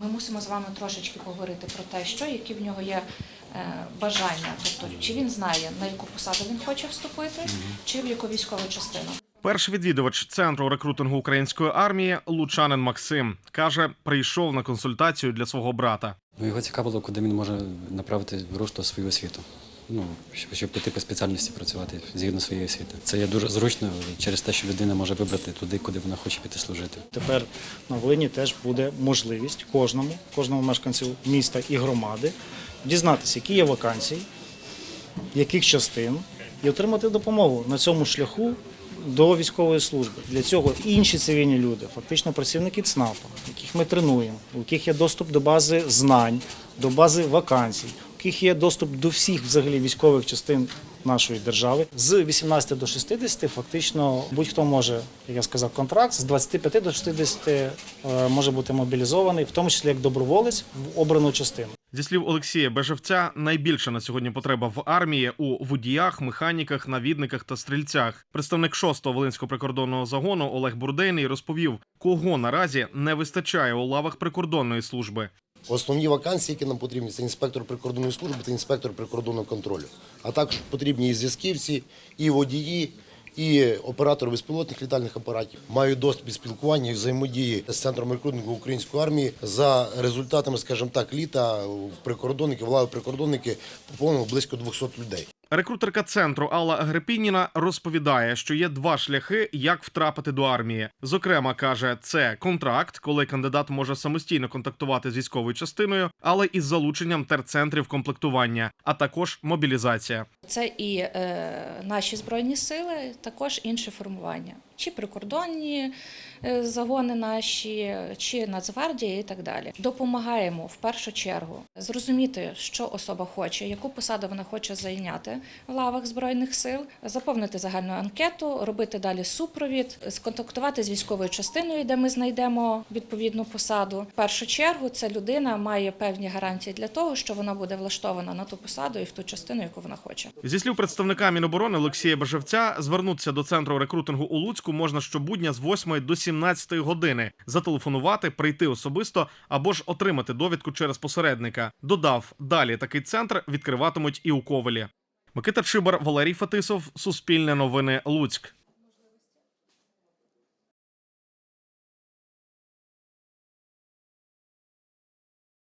Ми мусимо з вами трошечки поговорити про те, що які в нього є е, бажання, тобто чи він знає на яку посаду він хоче вступити, чи в яку військову частину. Перший відвідувач центру рекрутингу української армії Лучанин Максим каже, прийшов на консультацію для свого брата. Ну, його цікавило, куди він може направити русло свою освіту. Ну, щоб, піти по спеціальності працювати згідно своєї освіти. Це є дуже зручно через те, що людина може вибрати туди, куди вона хоче піти служити. Тепер на Волині теж буде можливість кожному, кожному мешканцю міста і громади дізнатися, які є вакансії, яких частин, і отримати допомогу на цьому шляху до військової служби. Для цього інші цивільні люди, фактично працівники ЦНАПа, яких ми тренуємо, у яких є доступ до бази знань, до бази вакансій, яких є доступ до всіх взагалі військових частин нашої держави. З 18 до 60 фактично будь-хто може, як я сказав, контракт з 25 до 60 е, може бути мобілізований, в тому числі як доброволець в обрану частину. Зі слів Олексія Бежевця, найбільша на сьогодні потреба в армії у водіях, механіках, навідниках та стрільцях. Представник 6-го Волинського прикордонного загону Олег Бурдейний розповів, кого наразі не вистачає у лавах прикордонної служби. Основні вакансії, які нам потрібні, це інспектор прикордонної служби та інспектор прикордонного контролю. А також потрібні і зв'язківці, і водії, і оператори безпілотних літальних апаратів. Мають доступ і спілкування і взаємодії з центром рекрутингу української армії. За результатами, скажімо так, літа в прикордонники, влади прикордонники поповнило близько 200 людей. Рекрутерка центру Алла Грепініна розповідає, що є два шляхи, як втрапити до армії. Зокрема, каже, це контракт, коли кандидат може самостійно контактувати з військовою частиною, але із залученням терцентрів комплектування, а також мобілізація. Це і е, наші збройні сили, також інші формування, чи прикордонні е, загони наші, чи Нацгвардія і так далі. Допомагаємо в першу чергу зрозуміти, що особа хоче, яку посаду вона хоче зайняти в лавах збройних сил, заповнити загальну анкету, робити далі супровід, сконтактувати з військовою частиною, де ми знайдемо відповідну посаду. В першу чергу ця людина має певні гарантії для того, що вона буде влаштована на ту посаду і в ту частину, яку вона хоче. Зі слів представника Міноборони Олексія Бежевця, звернутися до центру рекрутингу у Луцьку можна щобудня з 8 до 17 години, зателефонувати, прийти особисто або ж отримати довідку через посередника. Додав, далі такий центр відкриватимуть і у Ковелі. Микита Чибар, Валерій Фетисов, Суспільне новини, Луцьк.